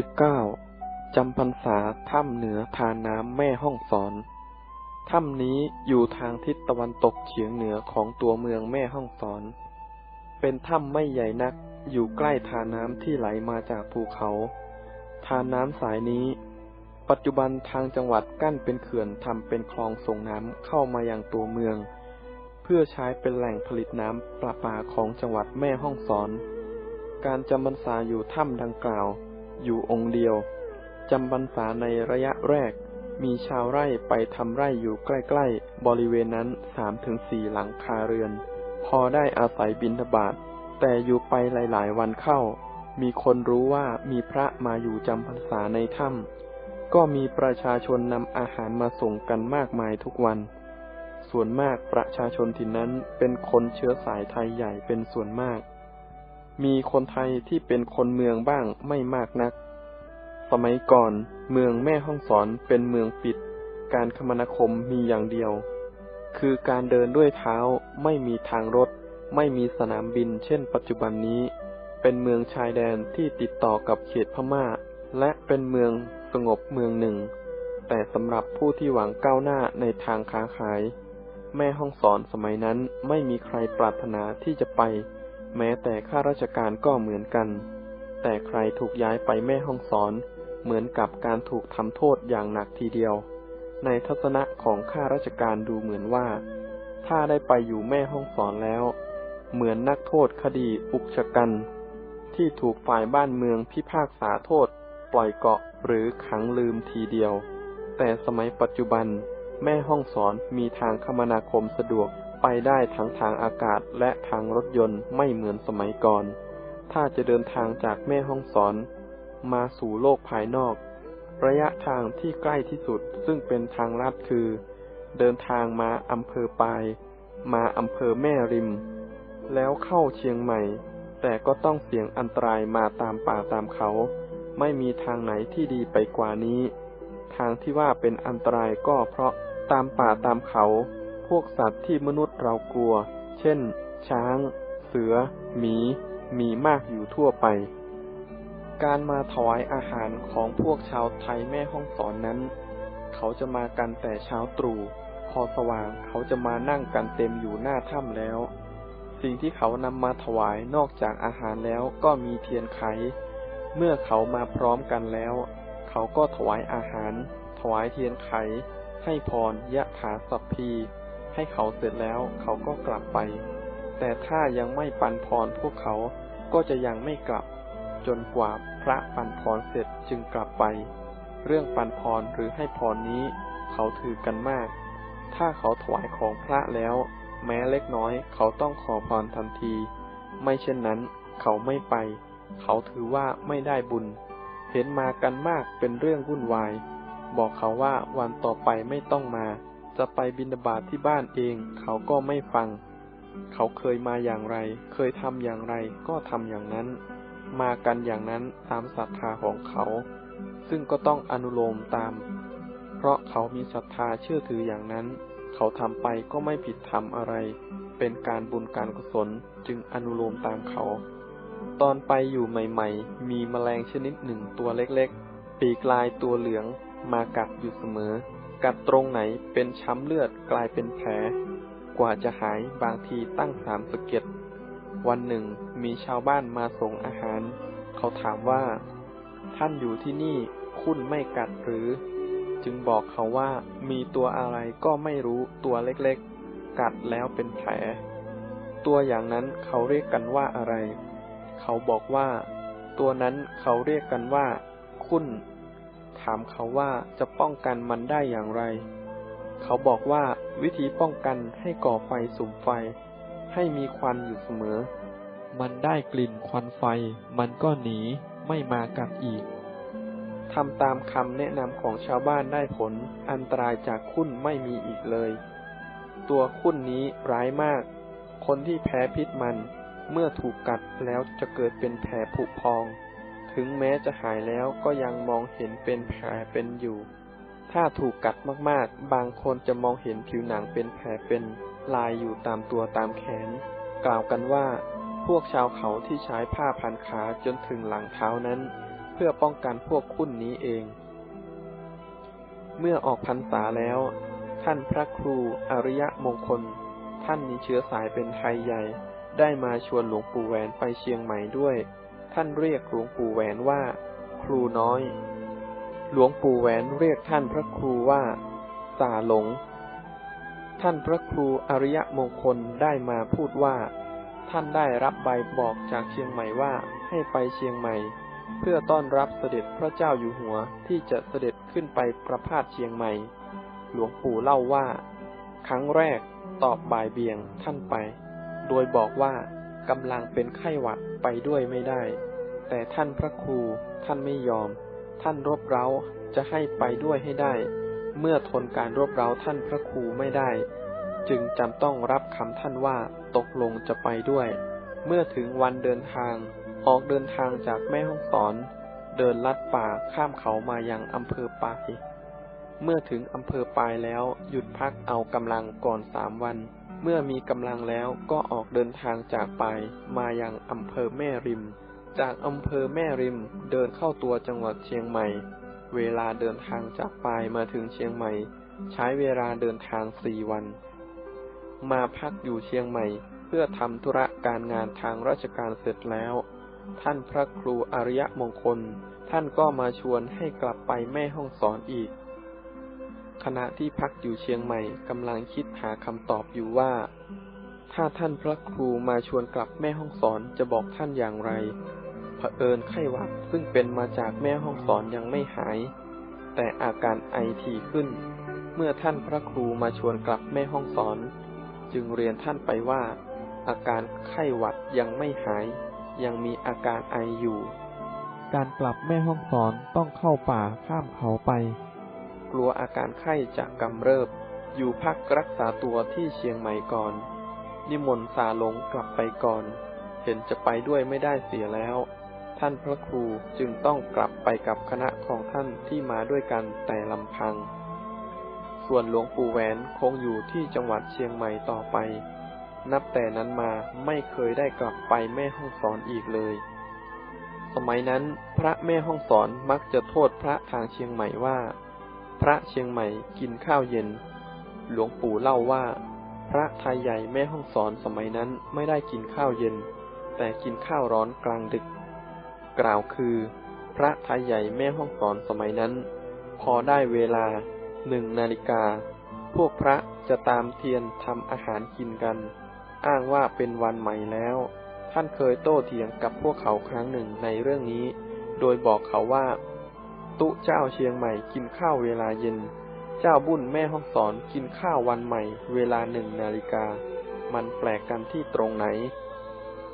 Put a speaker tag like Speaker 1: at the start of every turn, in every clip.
Speaker 1: สิบเก้าจำพรรษาถ้ำเหนือทานน้ำแม่ห้องสอน ถ้ำนี้อยู่ทางทิศตะวันตกเฉียงเหนือของตัวเมืองแม่ห้องสอน เป็นถ้ำไม่ใหญ่นัก อยู่ใกล้ทานน้ำที่ไหลมาจากภูเขา ทานน้ำสายนี้ ปัจจุบันทางจังหวัดกั้นเป็นเขื่อนทำเป็นคลองส่งน้ำเข้ามายังตัวเมือง เพื่อใช้เป็นแหล่งผลิตน้ำประปาของจังหวัดแม่ห้องสอน การจำพรรษาอยู่ถ้ำดังกล่าว อยู่องค์เดียวจำพรรษาในระยะแรก มีชาวไร่ไปทำไร่อยู่ใกล้ๆ บริเวณนั้นสามถึงสี่หลังคาเรือน พอได้อาศัยบิณฑบาตแต่อยู่ไปหลายๆ วันเข้า มีคนรู้ว่ามีพระมาอยู่จำพรรษาในถ้ำก็มีประชาชนนำอาหารมาส่งกันมากมายทุกวัน ส่วนมากประชาชนที่นั้นเป็นคนเชื้อสายไทยใหญ่เป็นส่วนมาก มีคนไทยที่เป็นคนเมืองบ้างไม่มากนัก สมัยก่อนเมืองแม่ห้องสอนเป็นเมืองปิด การคมนาคมมีอย่างเดียว คือการเดินด้วยเท้าไม่มีทางรถ ไม่มีสนามบินเช่นปัจจุบันนี้ เป็นเมืองชายแดนที่ติดต่อกับเขตพม่า และเป็นเมืองสงบเมืองหนึ่ง แต่สำหรับผู้ที่หวังก้าวหน้าในทางค้าขาย แม่ห้องสอนสมัยนั้นไม่มีใครปรารถนาที่จะไป แม้แต่ข้าราชการก็เหมือนกัน แต่ใครถูกย้ายไปแม่ห้องสอน เหมือนกับการถูกทำโทษอย่างหนักทีเดียว ในทัศนะของข้าราชการดูเหมือนว่า ถ้าได้ไปอยู่แม่ห้องสอนแล้ว เหมือนนักโทษคดีอุกชะกัน ที่ถูกฝ่ายบ้านเมืองพิพากษาโทษ ปล่อยเกาะหรือขังลืมทีเดียว แต่สมัยปัจจุบันแม่ห้องสอนมีทางคมนาคมสะดวก ไปได้ทั้งทางอากาศและทางรถยนต์ไม่เหมือนสมัยก่อน ถ้าจะเดินทางจากแม่ห้องสอน มาสู่โลกภายนอก ระยะทางที่ใกล้ที่สุดซึ่งเป็นทางลาดคือ เดินทางมาอำเภอปาย มาอำเภอแม่ริม แล้วเข้าเชียงใหม่ แต่ก็ต้องเสี่ยงอันตรายมาตามป่าตามเขา ไม่มีทางไหนที่ดีไปกว่านี้ ทางที่ว่าเป็นอันตรายก็เพราะตามป่าตามเขา พวกสัตว์ที่มนุษย์เรากลัว เช่น ช้าง เสือ หมี มีมากอยู่ทั่วไป การมาถวายอาหารของพวกชาวไทยแม่ห้องสอนนั้น เขาจะมากันแต่เช้าตรู่พอสว่างเขาจะมานั่งกันเต็มอยู่หน้าถ้ำแล้ว สิ่งที่เขานำมาถวายนอกจากอาหารแล้วก็มีเทียนไข เมื่อเขามาพร้อมกันแล้ว เขาก็ถวายอาหาร ถวายเทียนไข ให้พรยะถาสัพพี ให้เขาเสร็จแล้วเขาก็กลับไป แต่ถ้ายังไม่ปันพรพวกเขาก็จะยังไม่กลับ จนกว่าพระปันพรเสร็จจึงกลับไป เรื่องปันพรหรือให้พรนี้ เขาถือกันมาก ถ้าเขาถวายของพระแล้ว แม้เล็กน้อย เขาต้องขอพรทันที ไม่เช่นนั้น เขาไม่ไป เขาถือว่าไม่ได้บุญ เห็นมากันมากเป็นเรื่องวุ่นวาย บอกเขาว่าวันต่อไปไม่ต้องมา จะไปบิณฑบาตทที่บ้านเอง เขาก็ไม่ฟัง เขาเคยมาอย่างไร เคยทำอย่างไรก็ทำอย่างนั้น มากันอย่างนั้นตามศรัทธาของเขา ซึ่งก็ต้องอนุโลมตาม เพราะเขามีศรัทธาเชื่อถืออย่างนั้น เขาทำไปก็ไม่ผิดธรรมอะไร เป็นการบุญการกุศลจึงอนุโลมตามเขา ตอนไปอยู่ใหม่ๆ มีแมลงชนิดหนึ่งตัวเล็กๆ ปีกลายตัวเหลืองมากัดอยู่เสมอ กัดตรงไหนเป็นช้ำเลือดกลายเป็นแผล กว่าจะหายบางทีตั้งสามสเก็ดวันหนึ่งมีชาวบ้านมาส่งอาหาร เขาถามว่า ท่านอยู่ที่นี่คุณไม่กัดหรือ จึงบอกเขาว่ามีตัวอะไรก็ไม่รู้ตัวเล็กๆ กัดแล้วเป็นแผล ตัวอย่างนั้นเขาเรียกกันว่าอะไร เขาบอกว่า ตัวนั้นเขาเรียกกันว่า คุณามเขาว่าจะป้องกันมันได้อย่างไร เขาบอกว่าวิธีป้องกันให้ก่อไฟสุมไฟ ให้มีควันอยู่เสมอ มันได้กลิ่นควันไฟ มันก็หนีไม่มากัดอีกทำตามคำแนะนำของชาวบ้านได้ผล อันตรายจากคุ้นไม่มีอีกเลย ตัวคุ้นนี้ร้ายมาก คนที่แพ้พิษมัน เมื่อถูกกัดแล้วจะเกิดเป็นแผลผุพอง ถึงแม้จะหายแล้วก็ยังมองเห็นเป็นแผลเป็นอยู่ ถ้าถูกกัดมากๆ บางคนจะมองเห็นผิวหนังเป็นแผลเป็นลายอยู่ตามตัวตามแขน กล่าวกันว่า พวกชาวเขาที่ใช้ผ้าพันขาจนถึงหลังเท้านั้น เพื่อป้องกันพวกคุณนี้เอง เมื่อออกพรรษาแล้ว ท่านพระครูอริยมงคล ท่านมีเชื้อสายเป็นไทยใหญ่ ได้มาชวนหลวงปู่แหวนไปเชียงใหม่ด้วย ท่านเรียกหลวงปู่แหวนว่า ครูน้อย หลวงปู่แหวนเรียกท่านพระครูว่า สาหลง ท่านพระครูอริยมงคลได้มาพูดว่า ท่านได้รับใบบอกจากเชียงใหม่ว่าให้ไปเชียงใหม่ เพื่อต้อนรับเสด็จพระเจ้าอยู่หัวที่จะเสด็จขึ้นไปประพาสเชียงใหม่ หลวงปู่เล่าว่า ครั้งแรกตอบบ่ายเบี่ยงท่านไป โดยบอกว่ากำลังเป็นไข้หวัดไปด้วยไม่ได้ แต่ท่านพระครูท่านไม่ยอม ท่านรบเร้าจะให้ไปด้วยให้ได้ เมื่อทนการรบเร้าท่านพระครูไม่ได้ จึงจำต้องรับคำท่านว่าตกลงจะไปด้วย เมื่อถึงวันเดินทาง ออกเดินทางจากแม่ห้องสอน เดินลัดป่าข้ามเขามายังอำเภอปาย เมื่อถึงอำเภอปายแล้วหยุดพักเอากำลังก่อนสามวันเมื่อมีกำลังแล้วก็ออกเดินทางจากปายมายังอำเภอแม่ริม จากอำเภอแม่ริมเดินเข้าตัวจังหวัดเชียงใหม่ เวลาเดินทางจากปายมาถึงเชียงใหม่ ใช้เวลาเดินทางสี่วัน มาพักอยู่เชียงใหม่ เพื่อทำธุระการงานทางราชการเสร็จแล้ว ท่านพระครูอริยมงคล ท่านก็มาชวนให้กลับไปแม่ห้องสอนอีก ขณะที่พักอยู่เชียงใหม่กำลังคิดหาคำตอบอยู่ว่าถ้าท่านพระครูมาชวนกลับแม่ห้องสอนจะบอกท่านอย่างไร เผอิญไข้หวัดซึ่งเป็นมาจากแม่ห้องสอนยังไม่หาย แต่อาการไอถี่ขึ้น เมื่อท่านพระครูมาชวนกลับแม่ห้องสอน จึงเรียนท่านไปว่า อาการไข้หวัดยังไม่หาย ยังมีอาการไออยู่ การกลับแม่ห้องสอนต้องเข้าป่าข้ามเขาไป กลัวอาการไข้จะกำเริบ อยู่พักรักษาตัวที่เชียงใหม่ก่อน นิมนต์สาหลงกลับไปก่อนเห็นจะไปด้วยไม่ได้เสียแล้ว ท่านพระครูจึงต้องกลับไปกับคณะของท่านที่มาด้วยกันแต่ลำพัง ส่วนหลวงปู่แหวนคงอยู่ที่จังหวัดเชียงใหม่ต่อไป นับแต่นั้นมาไม่เคยได้กลับไปแม่ห้องสอนอีกเลย สมัยนั้นพระแม่ห้องสอนมักจะโทษพระทางเชียงใหม่ว่า พระเชียงใหม่กินข้าวเย็น หลวงปู่เล่าว่า พระไทยใหญ่แม่ห้องสอนสมัยนั้นไม่ได้กินข้าวเย็น แต่กินข้าวร้อนกลางดึก กล่าวคือ พระไทยใหญ่แม่ห้องสอนสมัยนั้น พอได้เวลาหนึ่งนาฬิกา พวกพระจะตามเทียนทำอาหารกินกัน อ้างว่าเป็นวันใหม่แล้ว ท่านเคยโต้เถียงกับพวกเขาครั้งหนึ่งในเรื่องนี้ โดยบอกเขาว่า ตุเจ้าเชียงใหม่กินข้าวเวลาเย็น เจ้าบุญแม่ห้องสอนกินข้าววันใหม่ เวลาหนึ่งนาฬิกา มันแปลกกันที่ตรงไหน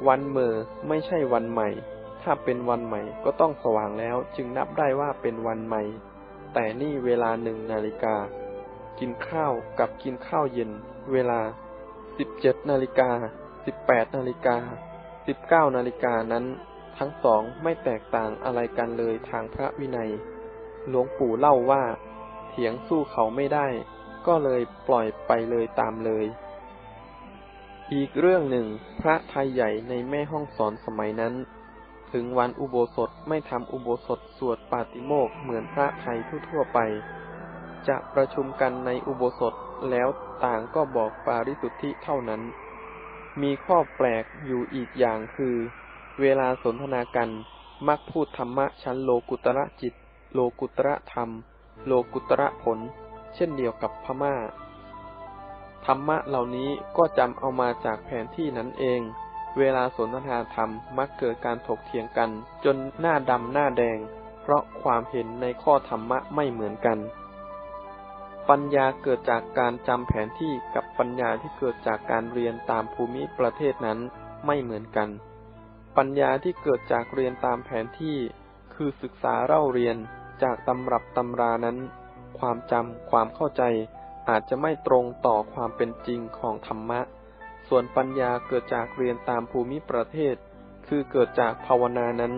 Speaker 1: วันเมอไม่ใช่วันใหม่ ถ้าเป็นวันใหม่ก็ต้องสว่างแล้วจึงนับได้ว่าเป็นวันใหม่ แต่นี่เวลาหนึ่งนาฬิกา กินข้าวกับกินข้าวเย็น เวลาสิบเจ็ดนาฬิกาสิบแปดนาฬิกาสิบเก้านาฬิกานั้น ทั้งสองไม่แตกต่างอะไรกันเลยทางพระวินัย หลวงปู่เล่าว่า เถียงสู้เขาไม่ได้ ก็เลยปล่อยไปเลยตามเลย อีกเรื่องหนึ่งพระไทยใหญ่ในแม่ห้องสอนสมัยนั้น ถึงวันอุโบสถไม่ทำอุโบสถสวดปาติโมกข์เหมือนพระไทยทั่วๆไป จะประชุมกันในอุโบสถแล้วต่างก็บอกปาริสุทธิเท่านั้น มีข้อแปลกอยู่อีกอย่างคือ เวลาสนทนากันมักพูดธรรมะชั้นโลกุตระจิต โลกุตระธรรม โลกุตระผล เช่นเดียวกับพม่า ธรรมะเหล่านี้ก็จำเอามาจากแผนที่นั้นเอง เวลาสนทนาธรรมมักเกิดการถกเถียงกัน จนหน้าดำหน้าแดง เพราะความเห็นในข้อธรรมะไม่เหมือนกัน ปัญญาเกิดจากการจำแผนที่กับปัญญาที่เกิดจากการเรียนตามภูมิประเทศนั้นไม่เหมือนกัน ปัญญาที่เกิดจากเรียนตามแผนที่ คือศึกษาเล่าเรียนจากตำรับตำรานั้น ความจำความเข้าใจอาจจะไม่ตรงต่อความเป็นจริงของธรรมะ ส่วนปัญญาเกิดจากเรียนตามภูมิประเทศ คือเกิดจากภาวนานั้น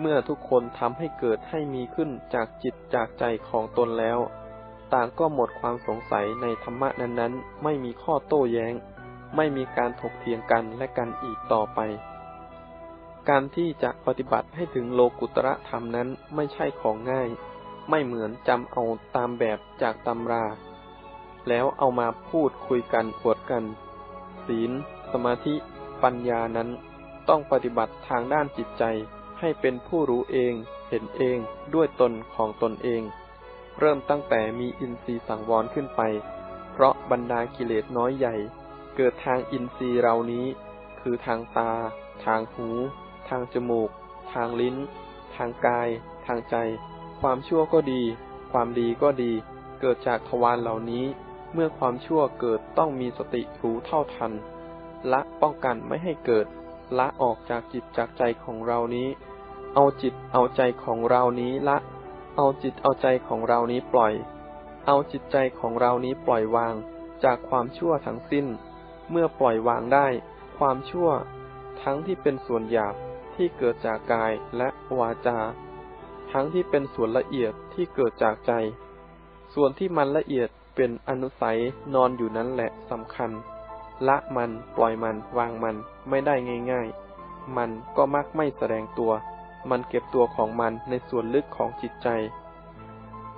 Speaker 1: เมื่อทุกคนทำให้เกิดให้มีขึ้นจากจิตจากใจของตนแล้ว ต่างก็หมดความสงสัยในธรรมะนั้นๆ ไม่มีข้อโต้แย้ง ไม่มีการถกเถียงกันและกันอีกต่อไป การที่จะปฏิบัติให้ถึงโลกุตระธรรมนั้นไม่ใช่ของง่าย ไม่เหมือนจำเอาตามแบบจากตำรา แล้วเอามาพูดคุยกันอวดกัน ศีล สมาธิ ปัญญานั้น ต้องปฏิบัติทางด้านจิตใจ ให้เป็นผู้รู้เอง เห็นเองด้วยตนของตนเอง เริ่มตั้งแต่มีอินทรีย์สังวรขึ้นไป เพราะบรรดากิเลสน้อยใหญ่ เกิดทางอินทรีย์เรานี้ คือทางตา ทางหู ทางจมูก ทางลิ้น ทางกาย ทางใจ ความชั่วก็ดี ความดีก็ดี เกิดจากทวารเหล่านี้ เมื่อความชั่วเกิดต้องมีสติรู้เท่าทัน ละป้องกันไม่ให้เกิด ละออกจากจิตจากใจของเรานี้ เอาจิตเอาใจของเรานี้ละ เอาจิตเอาใจของเรานี้ปล่อย เอาจิตใจของเรานี้ปล่อยวาง จากความชั่วทั้งสิ้น เมื่อปล่อยวางได้ ความชั่ว ทั้งที่เป็นส่วนหยาบที่เกิดจากกายและวาจา ทั้งที่เป็นส่วนละเอียดที่เกิดจากใจ ส่วนที่มันละเอียด เป็นอนุสัยนอนอยู่นั้นแหละสำคัญ ละมันปล่อยมันวางมันไม่ได้ง่ายๆ มันก็มักไม่แสดงตัว มันเก็บตัวของมันในส่วนลึกของจิตใจ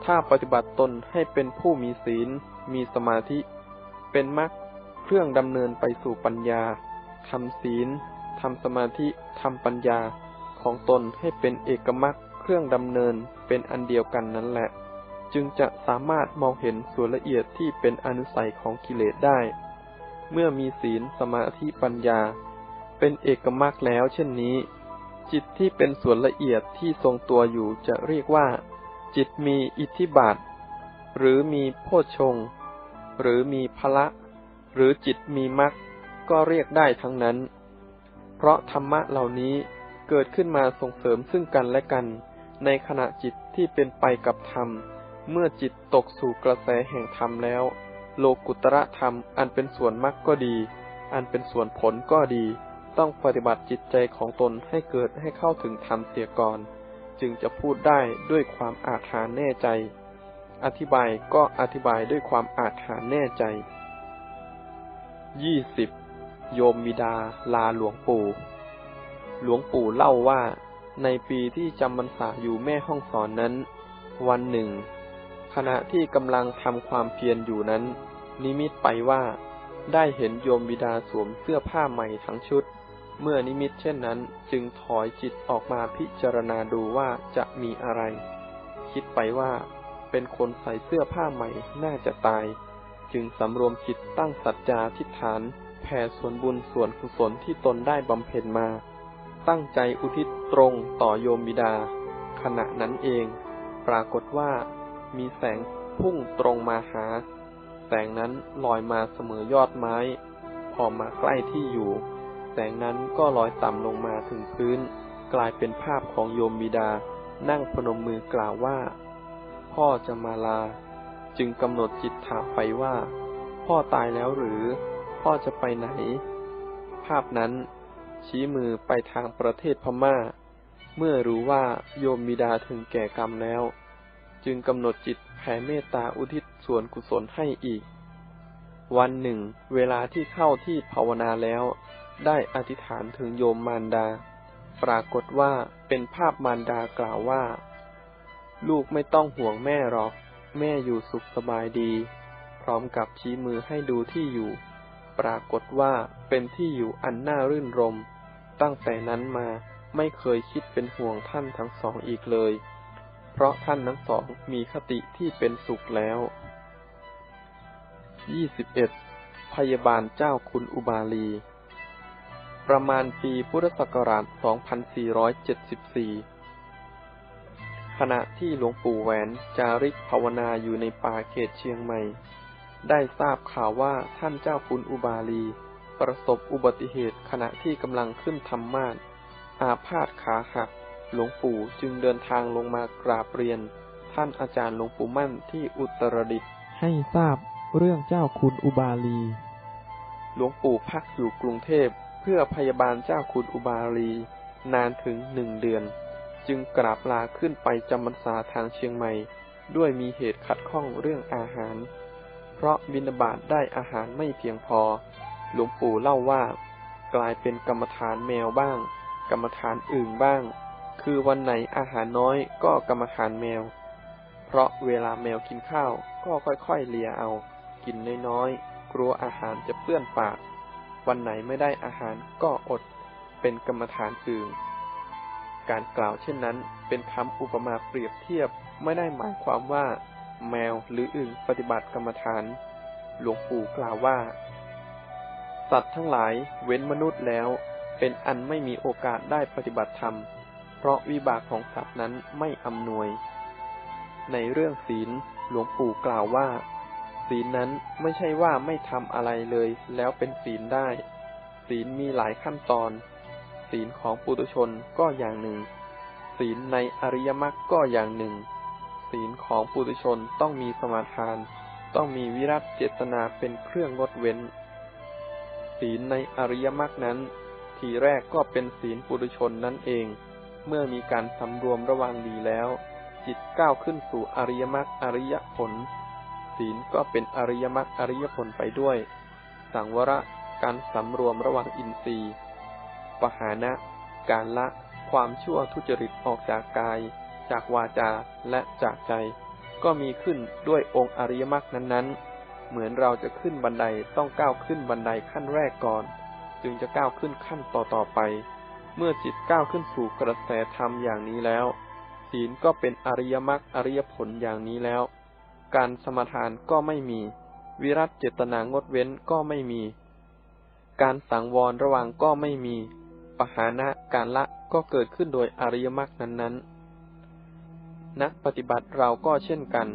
Speaker 1: ถ้าปฏิบัติตนให้เป็นผู้มีศีล มีสมาธิ เป็นมรรคเครื่องดำเนินไปสู่ปัญญาทำศีลทำสมาธิทำปัญญาของตนให้เป็นเอกมรรคเครื่องดำเนินเป็นอันเดียวกันนั่นแหละ จึงจะสามารถมองเห็นส่วนละเอียดที่เป็นอนุสัยของกิเลสได้ เมื่อมีศีลสมาธิปัญญา เป็นเอกมรรคแล้วเช่นนี้ จิตที่เป็นส่วนละเอียดที่ทรงตัวอยู่จะเรียกว่า จิตมีอิทธิบาท หรือมีโพชง หรือมีพละ หรือจิตมีมรรคก็เรียกได้ทั้งนั้น เพราะธรรมะเหล่านี้เกิดขึ้นมาส่งเสริมซึ่งกันและกัน ในขณะจิตที่เป็นไปกับธรรม เมื่อจิตตกสู่กระแสแห่งธรรมแล้ว โลกุตระธรรมอันเป็นส่วนมรรคก็ดี อันเป็นส่วนผลก็ดี ต้องปฏิบัติจิตใจของตนให้เกิดให้เข้าถึงธรรมเสียก่อน จึงจะพูดได้ด้วยความอาถรรพ์แน่ใจ อธิบายก็อธิบายด้วยความอาถรรพ์แน่ใจยี่สิบโยมมิดาลาหลวงปู่ หลวงปู่เล่าว่า ในปีที่จำพรรษาอยู่แม่ห้องสอนนั้น วันหนึ่ง ขณะที่กำลังทำความเพียรอยู่นั้น นิมิตไปว่า ได้เห็นโยมบิดาสวมเสื้อผ้าใหม่ทั้งชุด เมื่อนิมิตเช่นนั้นจึงถอยจิตออกมาพิจารณาดูว่าจะมีอะไร คิดไปว่า เป็นคนใส่เสื้อผ้าใหม่น่าจะตาย จึงสำรวมจิตตั้งสัจจาทิฏฐานแผ่ส่วนบุญส่วนกุศลที่ตนได้บำเพ็ญมา ตั้งใจอุทิศตรงต่อโยมบิดา ขณะนั้นเอง ปรากฏว่า มีแสงพุ่งตรงมาหา แสงนั้นลอยมาเสมอยอดไม้ พอมาใกล้ที่อยู่ แสงนั้นก็ลอยต่ำลงมาถึงพื้น กลายเป็นภาพของโยมบิดา นั่งพนมมือกล่าวว่า พ่อจะมาลา จึงกำหนดจิตถามไปว่า พ่อตายแล้วหรือ พ่อจะไปไหน ภาพนั้น ชี้มือไปทางประเทศพม่า เมื่อรู้ว่าโยมบิดาถึงแก่กรรมแล้ว จึงกำหนดจิตแผ่เมตตาอุทิศส่วนกุศลให้อีก วันหนึ่ง เวลาที่เข้าที่ภาวนาแล้ว ได้อธิษฐานถึงโยมมารดา ปรากฏว่าเป็นภาพมารดากล่าวว่า ลูกไม่ต้องห่วงแม่หรอก แม่อยู่สุขสบายดี พร้อมกับชี้มือให้ดูที่อยู่ ปรากฏว่าเป็นที่อยู่อันน่ารื่นรม ตั้งแต่นั้นมาไม่เคยคิดเป็นห่วงท่านทั้งสองอีกเลย เพราะท่านทั้งสองมีคติที่เป็นสุขแล้ว 21. พยาบาลเจ้าคุณอุบาลี ประมาณปีพุทธศักราช 2474 ขณะที่หลวงปู่แหวนจาริกภาวนาอยู่ในป่าเขตเชียงใหม่ ได้ทราบข่าวว่าท่านเจ้าคุณอุบาลี ประสบอุบัติเหตุขณะที่กำลังขึ้นธรรมาสอาพาธขาหัก หลวงปู่จึงเดินทางลงมากราบเรียน ท่านอาจารย์หลวงปู่มั่นที่อุตรดิตถ์ให้ทราบเรื่องเจ้าคุณอุบาลี หลวงปู่พักอยู่กรุงเทพเพื่อพยาบาลเจ้าคุณอุบาลี นานถึงหนึ่งเดือน จึงกราบลาขึ้นไปจำพรรษาทางเชียงใหม่ ด้วยมีเหตุขัดข้องเรื่องอาหาร เพราะบินาบาตได้อาหารไม่เพียงพอ หลวงปู่เล่าว่า กลายเป็นกรรมฐานแมวบ้าง กรรมฐานอื่นบ้าง คือวันไหนอาหารน้อยก็กรรมฐานแมว เพราะเวลาแมวกินข้าวก็ค่อยๆเลียเอา กินน้อยๆ กลัวอาหารจะเปื้อนปาก วันไหนไม่ได้อาหารก็อด เป็นกรรมฐานอื่น การกล่าวเช่นนั้น เป็นคำอุปมาเปรียบเทียบไม่ได้หมายความว่า แมวหรืออื่นปฏิบัติกรรมฐาน หลวงปู่กล่าวว่า สัตว์ทั้งหลายเว้นมนุษย์แล้ว เป็นอันไม่มีโอกาสได้ปฏิบัติธรรม เพราะวิบากของสัตว์นั้นไม่อำนวย ในเรื่องศีลหลวงปู่กล่าวว่า ศีลนั้นไม่ใช่ว่าไม่ทำอะไรเลย แล้วเป็นศีลได้ ศีลมีหลายขั้นตอน ศีลของปุถุชนก็อย่างหนึ่ง ศีลในอริยมรรคก็อย่างหนึ่ง ศีลของปุถุชนต้องมีสมาทาน ต้องมีวิรัตเจตนาเป็นเครื่องงดเว้น ศีลในอริยมรรคนั้น ทีแรกก็เป็นศีลปุถุชนนั่นเอง เมื่อมีการสำรวมระวังดีแล้ว จิตก้าวขึ้นสู่อริยมรรคอริยผล ศีลก็เป็นอริยมรรคอริยผลไปด้วย สังวระการสำรวมระวังอินทรีย์ปหานะ การละความชั่วทุจริตออกจากกาย จากวาจาและจากใจ ก็มีขึ้นด้วยองค์อริยมรรคนั้นๆ เหมือนเราจะขึ้นบันไดต้องก้าวขึ้นบันไดขั้นแรกก่อน จึงจะก้าวขึ้นขั้นต่อๆไป เมื่อจิตก้าวขึ้นสู่กระแสธรรมอย่างนี้แล้ว ศีลก็เป็นอริยมรรคอริยผลอย่างนี้แล้ว การสมทานก็ไม่มี วิรัตเจตนางดเว้นก็ไม่มี การสังวรระวังก็ไม่มี ปหานะการละก็เกิดขึ้นโดยอริยมรรคนั้นๆ นักปฏิบัติเราก็เช่นกัน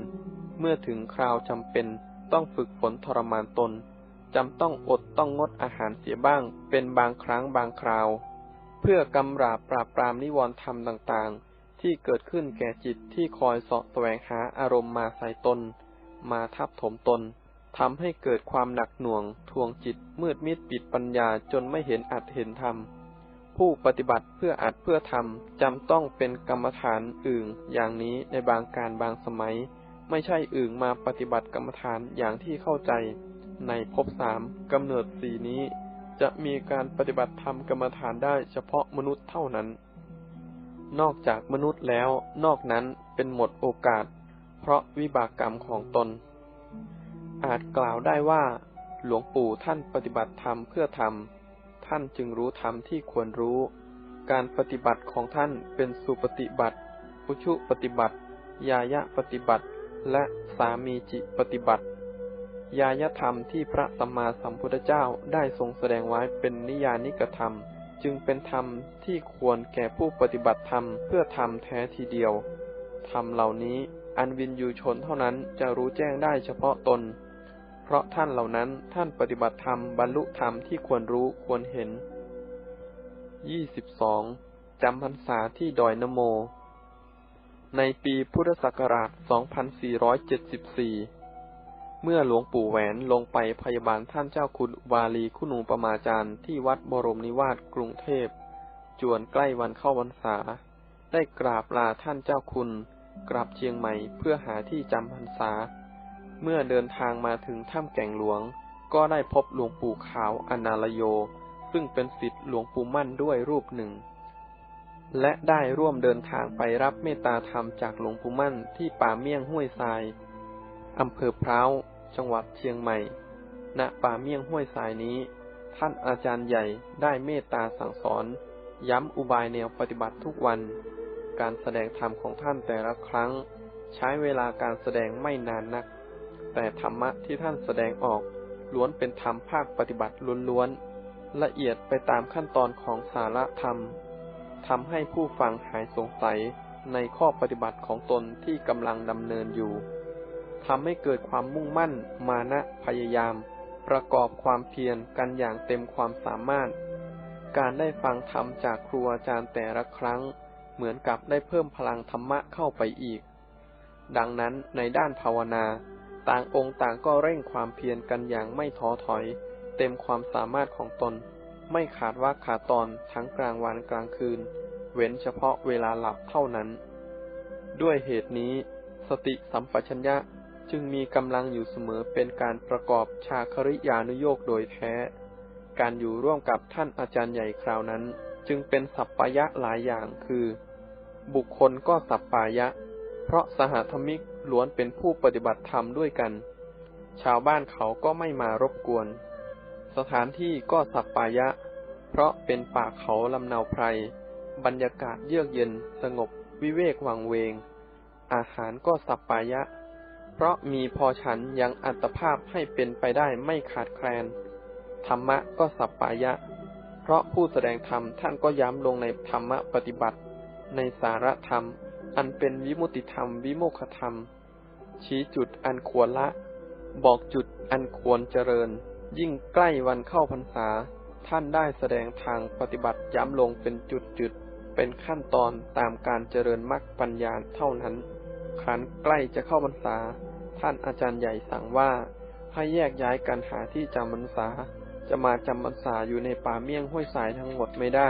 Speaker 1: เมื่อถึงคราวจำเป็นต้องฝึกฝนทรมานตนจำต้องอดต้องงดอาหารเสียบ้าง เป็นบางครั้งบางคราว เพื่อกำราบปราบปรามนิวรณ์ธรรมต่างๆ ที่เกิดขึ้นแก่จิตที่คอยเสาะแสวงหาอารมณ์มาใส่ตน มาทับถมตนทำให้เกิดความหนักหน่วง ทวงจิตมืดมิดปิดปัญญาจนไม่เห็นอัดเห็นธรรม ผู้ปฏิบัติเพื่ออัดเพื่อทำจำต้องเป็นกรรมฐานอื่นอย่างนี้ในบางการบางสมัย ไม่ใช่อื่นมาปฏิบัติกรรมฐานอย่างที่เข้าใจ ในภพสามกำเนิดสี่นี้ จะมีการปฏิบัติธรรมกรรมฐานได้เฉพาะมนุษย์เท่านั้น นอกจากมนุษย์แล้ว นอกนั้นเป็นหมดโอกาส เพราะวิบากกรรมของตน อาจกล่าวได้ว่า หลวงปู่ท่านปฏิบัติธรรมเพื่อธรรม ท่านจึงรู้ธรรมที่ควรรู้ การปฏิบัติของท่านเป็นสุปฏิบัติ อุชุปฏิบัติ ยายะปฏิบัติ และสามีจิปฏิบัติ ยายธรรมที่พระสัมมาสัมพุทธเจ้าได้ทรงแสดงไว้เป็นนิยานิกธรรม จึงเป็นธรรมที่ควรแก่ผู้ปฏิบัติธรรมเพื่อธรรมแท้ทีเดียว ธรรมเหล่านี้อันวินยูชนเท่านั้นจะรู้แจ้งได้เฉพาะตน เพราะท่านเหล่านั้นท่านปฏิบัติธรรมบรรลุธรรมที่ควรรู้ควรเห็นยี่สิบสองจำพรรษาที่ดอยนโม ในปีพุทธศักราช 2474 เมื่อหลวงปู่แหวนลงไปพยาบาลท่านเจ้าคุณวาลีคุณูปมาจารย์ที่วัดบรมนิวาสกรุงเทพ จวนใกล้วันเข้าพรรษา ได้กราบลาท่านเจ้าคุณ กลับเชียงใหม่เพื่อหาที่จำพรรษา เมื่อเดินทางมาถึงถ้ำแก่งหลวง ก็ได้พบหลวงปู่ขาวอนาลโย ซึ่งเป็นศิษย์หลวงปู่มั่นด้วยรูปหนึ่ง และได้ร่วมเดินทางไปรับเมตตาธรรมจากหลวงปู่มั่นที่ป่าเมี่ยงห้วยทรายอำเภอพร้าว จังหวัดเชียงใหม่ ณ ป่าเมี่ยงห้วยทรายนี้ ท่านอาจารย์ใหญ่ได้เมตตาสั่งสอน ย้ำอุบายแนวปฏิบัติทุกวัน การแสดงธรรมของท่านแต่ละครั้ง ใช้เวลาการแสดงไม่นานนัก แต่ธรรมะที่ท่านแสดงออกล้วนเป็นธรรมภาคปฏิบัติล้วนๆ ละเอียดไปตามขั้นตอนของสาระธรรมทำให้ผู้ฟังหายสงสัยในข้อปฏิบัติของตนที่กำลังดำเนินอยู่ ทำให้เกิดความมุ่งมั่น มานะพยายาม ประกอบความเพียรกันอย่างเต็มความสามารถ การได้ฟังธรรมจากครูอาจารย์แต่ละครั้ง เหมือนกับได้เพิ่มพลังธรรมะเข้าไปอีก ดังนั้นในด้านภาวนา ต่างองค์ต่างก็เร่งความเพียรกันอย่างไม่ท้อถอย เต็มความสามารถของตน ไม่ขาดว่าขาดตอนทั้งกลางวันกลางคืน เว้นเฉพาะเวลาหลับเท่านั้น ด้วยเหตุนี้ สติสัมปชัญญะ จึงมีกำลังอยู่เสมอเป็นการประกอบชาคริยานุโยกโดยแท้ การอยู่ร่วมกับท่านอาจารย์ใหญ่คราวนั้น จึงเป็นสัปปายะหลายอย่างคือ บุคคลก็สัปปายะ เพราะสหธรรมิกล้วนเป็นผู้ปฏิบัติธรรมด้วยกัน ชาวบ้านเขาก็ไม่มารบกวน สถานที่ก็สัปปายะ เพราะเป็นป่าเขาลำนาวไพร บรรยากาศเยือกเย็นสงบวิเวกวังเวง อาหารก็สัปปายะเเพราะมีพอฉันยังอัตภาพให้เป็นไปได้ไม่ขาดแคลน ธรรมะก็สัปปายะ เพราะผู้แสดงธรรมท่านก็ย้ำลงในธรรมะปฏิบัติ ในสารธรรม อันเป็นวิมุติธรรมวิโมกขธรรม ชี้จุดอันควรละ บอกจุดอันควรเจริญ ยิ่งใกล้วันเข้าพรรษา ท่านได้แสดงทางปฏิบัติย้ำลงเป็นจุดจุดๆเป็นขั้นตอนตามการเจริญมรรคปัญญาเท่านั้น ครั้นใกล้จะเข้าพรรษา ท่านอาจารย์ใหญ่สั่งว่าให้แยกย้ายกันหาที่จำพรรษา จะมาจำพรรษาอยู่ในป่าเมี่ยงห้วยสายทั้งหมดไม่ได้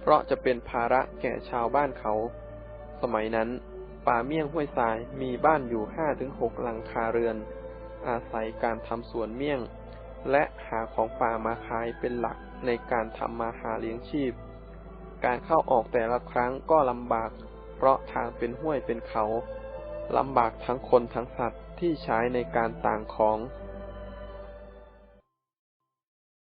Speaker 1: เพราะจะเป็นภาระแก่ชาวบ้านเขา สมัยนั้น ป่าเมี่ยงห้วยทรายมีบ้านอยู่ห้าถึงหกหลังคาเรือน อาศัยการทำสวนเมี่ยง และหาของป่ามาขายเป็นหลักในการทำมาหาเลี้ยงชีพ การเข้าออกแต่ละครั้งก็ลำบาก เพราะทางเป็นห้วยเป็นเขา ลำบากทั้งคนทั้งสัตว์ที่ใช้ในการต่างของ